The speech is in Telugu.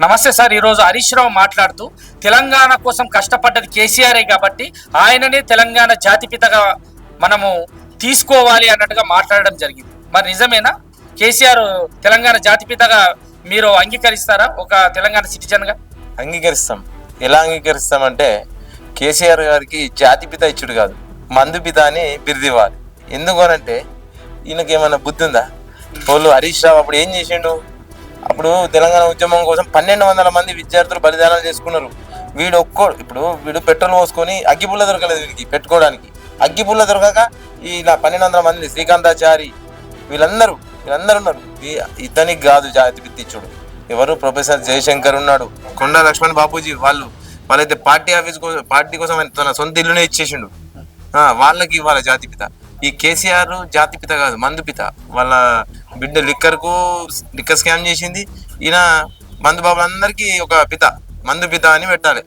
నమస్తే సార్ ఈరోజు హరీష్ రావు మాట్లాడుతూ తెలంగాణ కోసం కష్టపడ్డది కేసీఆరే కాబట్టి ఆయననే తెలంగాణ జాతిపితగా మనము తీసుకోవాలి అన్నట్టుగా మాట్లాడడం జరిగింది. మరి నిజమేనా? కేసీఆర్ తెలంగాణ జాతిపితగా మీరు అంగీకరిస్తారా ఒక తెలంగాణ సిటిజన్గా? అంగీకరిస్తాం. ఎలా అంగీకరిస్తామంటే కేసీఆర్ గారికి జాతి పిత ఇచ్చుడు కాదు మందు పిత అని బిరిదివ్వాలి ఎందుకు అంటే ఈయనకి ఏమైనా బుద్ధి ఉందా? వాళ్ళు హరీష్ రావు అప్పుడు ఏం చేసిండు? అప్పుడు తెలంగాణ ఉద్యమం కోసం పన్నెండు వందల మంది విద్యార్థులు బలిదానాలు చేసుకున్నారు. వీడు ఒక్కో ఇప్పుడు వీడు పెట్రోల్ పోసుకొని అగ్గిపుల్ల దొరకలేదు వీడికి పెట్టుకోవడానికి. అగ్గిపుల్ల దొరకక ఇలా పన్నెండు వందల మంది శ్రీకాంతాచారి వీళ్ళందరూ వీళ్ళందరూ ఉన్నారు. ఇతనికి కాదు జాతి పిత్తిచ్చుడు ఎవరు? ప్రొఫెసర్ జయశంకర్ ఉన్నాడు. కొండ లక్ష్మణ్ బాపూజీ వాళ్ళు. వాళ్ళైతే పార్టీ ఆఫీస్ కోసం పార్టీ కోసం తన సొంత ఇల్లునే ఇచ్చేసిండు. వాళ్ళకి ఇవ్వాలి జాతిపిత ఈ కేసీఆర్ జాతి పిత కాదు మందు పిత. వాళ్ళ బిడ్డ లిక్కర్కు లిక్కర్ స్కామ్ చేసింది. ఈయన మందు బాబులందరికీ ఒక పిత. మందు పిత అని పెట్టాలి.